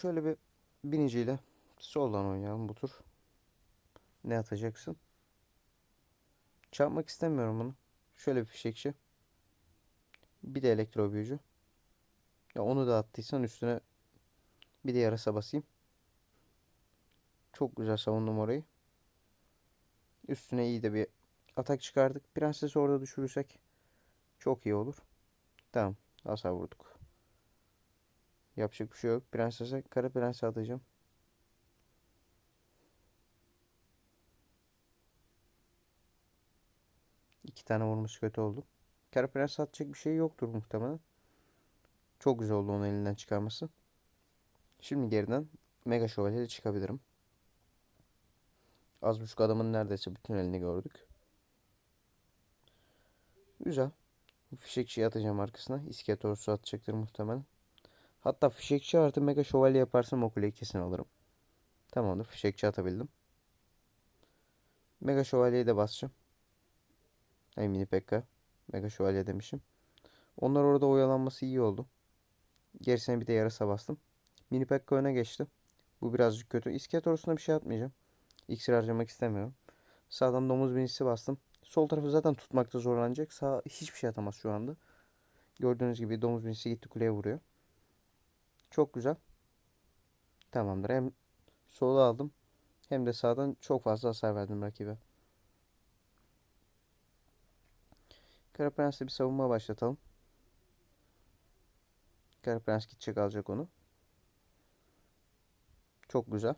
Şöyle bir biniciyle soldan oynayalım bu tur. Ne atacaksın? Çarpmak istemiyorum bunu. Şöyle bir fişekçi. Bir de elektro büyücü. Ya onu da attıysan üstüne bir de yarasa basayım. Çok güzel savundum orayı. Üstüne iyi de bir atak çıkardık. Prensesi orada düşürürsek çok iyi olur. Tamam. Hasar vurduk. Yapacak bir şey yok. Prensese kara prense atacağım. İki tane vurmuş kötü oldu. Kara prens atacak bir şey yoktur muhtemelen. Çok güzel oldu onu elinden çıkarması. Şimdi geriden Mega Şövalye'de çıkabilirim. Az buçuk adamın neredeyse bütün elini gördük. Güzel. Fişekçiyi atacağım arkasına. İskelet ordusu atacaktır muhtemelen. Hatta fişekçi artı mega şövalye yaparsam o kuleyi kesin alırım. Tamamdır. Fişekçi atabildim. Mega şövalyeyi de basacağım. Ay mini pekka. Mega şövalye demişim. Onlar orada oyalanması iyi oldu. Gerisine bir de yarasa bastım. Mini pekka öne geçti. Bu birazcık kötü. İskelet ordusuna bir şey atmayacağım. İksir harcamak istemiyorum. Sağdan domuz binisi bastım. Sol tarafı zaten tutmakta zorlanacak. Sağ hiçbir şey atamaz şu anda. Gördüğünüz gibi domuz binisi gitti kuleye vuruyor. Çok güzel. Tamamdır. Hem sola aldım hem de sağdan çok fazla hasar verdim rakibe. Kara Prens'le bir savunma başlatalım. Kara Prens gidecek alacak onu. Çok güzel.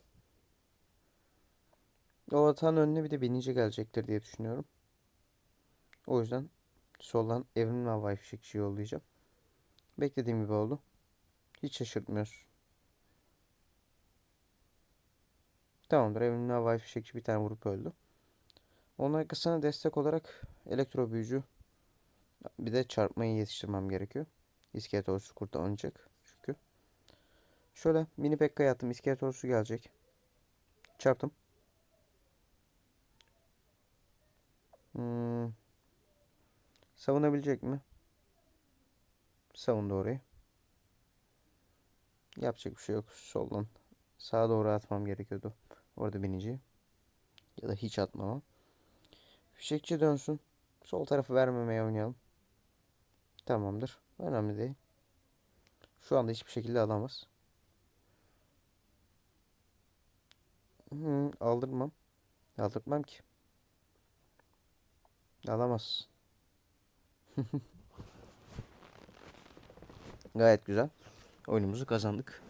O atağın önüne bir de binici gelecektir diye düşünüyorum. O yüzden soldan evrim havai fişekçi yollayacağım. Beklediğim gibi oldu. Hiç şaşırtmıyoruz. Tamamdır. Evrimli havai fişekçi bir tane vurup öldü. Onun arkasına destek olarak elektro büyücü bir de çarpmayı yetiştirmem gerekiyor. İskelet ordusu kurtarılacak çünkü. Şöyle mini pekka attım. İskelet ordusu gelecek. Çarptım. Hmm. Savunabilecek mi? Savundu orayı. Yapacak bir şey yok. Soldan sağa doğru atmam gerekiyordu. Orada binici. Ya da hiç atmamam. Fişekçi dönsün. Sol tarafı vermemeye oynayalım. Tamamdır. Önemli değil. Şu anda hiçbir şekilde alamaz. Hı, aldırmam. Aldırmam ki. Alamaz. Gayet güzel. Oyunumuzu kazandık.